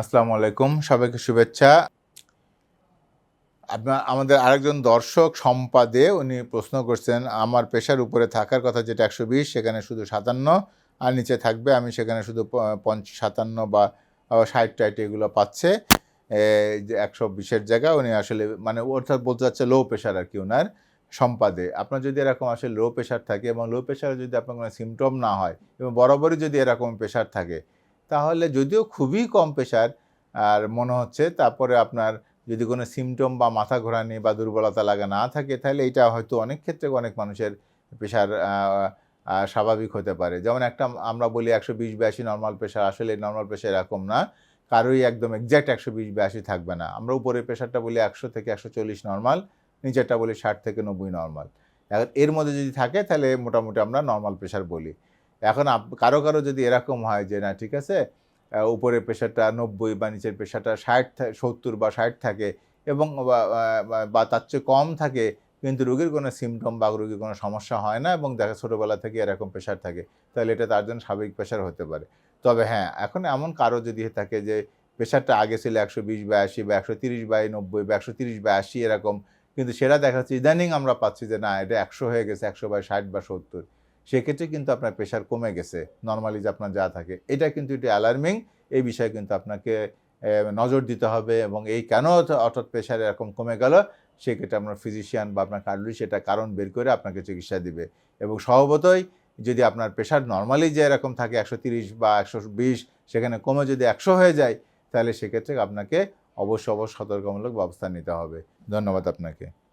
আসসালামু আলাইকুম, সবাইকে শুভেচ্ছা। আপনার আমাদের আরেকজন দর্শক সম্পাদে উনি প্রশ্ন করছেন, আমার পেশার উপরে থাকার কথা যেটা একশো বিশ, সেখানে শুধু সাতান্ন, আর নিচে থাকবে আমি সেখানে শুধু পঞ্চ, সাতান্ন বা ষাট টাইট এগুলো পাচ্ছে। একশো বিশের জায়গা উনি আসলে মানে অর্থাৎ বলতে চাচ্ছে লো প্রেশার আর কি ওনার সম্পাদে। আপনার যদি এরকম আসলে লো প্রেশার থাকে এবং লো প্রেশারে যদি আপনার কোনো সিমটম না হয় এবং বরাবরই যদি এরকম প্রেশার থাকে তাহলে যদিও খুবই কম প্রেশার, আর মনে হচ্ছে তারপরে আপনার যদি কোনো সিমটম বা মাথা ঘোরানি বা দুর্বলতা লাগা না থাকে, তাহলে এটা হয়তো অনেক ক্ষেত্রে অনেক মানুষের প্রেশার স্বাভাবিক হতে পারে। যেমন একটা আমরা বলি একশো বিশ বিয়াশি নর্মাল প্রেশার আসলে নর্মাল প্রেশার এরকম না। কারোই একদম এক্স্যাক্ট একশো বিশ বিয়াশি থাকবে না। আমরা উপরের প্রেশারটা বলি একশো থেকে একশো চল্লিশ নর্মাল নিচেরটা বলি ষাট থেকে নব্বই নর্মাল এর মধ্যে যদি থাকে, তাহলে মোটামুটি আমরা নর্মাল প্রেশার বলি। এখন কারও কারও যদি এরকম হয় যে না, ঠিক আছে উপরের প্রেশারটা নব্বই বা নিচের প্রেশারটা ষাট সত্তর বা ষাট থাকে এবং বা তার চেয়ে কম থাকে, কিন্তু রোগীর কোনো সিমটম বা রোগীর কোনো সমস্যা হয় না এবং দেখা, ছোটোবেলা থেকে এরকম প্রেশার থাকে, তাহলে এটা তার জন্য স্বাভাবিক প্রেশার হতে পারে। তবে হ্যাঁ এখন এমন কারও যদি থাকে যে প্রেশারটা আগে ছিল একশো বিশ বা আশি বা একশো তিরিশ বাই নব্বই বা একশো তিরিশ বা আশি এরকম, কিন্তু সেটা দেখা যাচ্ছে ইদানিং আমরা পাচ্ছি যে না, এটা একশো হয়ে গেছে, একশো বাই ষাট বা সত্তর। সেক্ষেত্রে কিন্তু আপনার প্রেশার কমে গেছে। নর্মালি যে আপনার যা থাকে, এটা কিন্তু একটু অ্যালার্মিং এই বিষয়ে কিন্তু আপনাকে নজর দিতে হবে এবং এই কেন অর্থ- অর্থাৎ প্রেশার এরকম কমে গেল, সেক্ষেত্রে আপনার ফিজিশিয়ান বা আপনার কার্ডিওলজিস্ট সেটা কারণ বের করে আপনাকে চিকিৎসা দিবে। এবং স্বভাবতই যদি আপনার প্রেশার নর্মালি যে এরকম থাকে, একশো তিরিশ বা একশো বিশ, সেখানে কমে যদি একশো হয়ে যায়, তাহলে সেক্ষেত্রে আপনাকে অবশ্য অবশ্য সতর্কমূলক ব্যবস্থা নিতে হবে। ধন্যবাদ আপনাকে।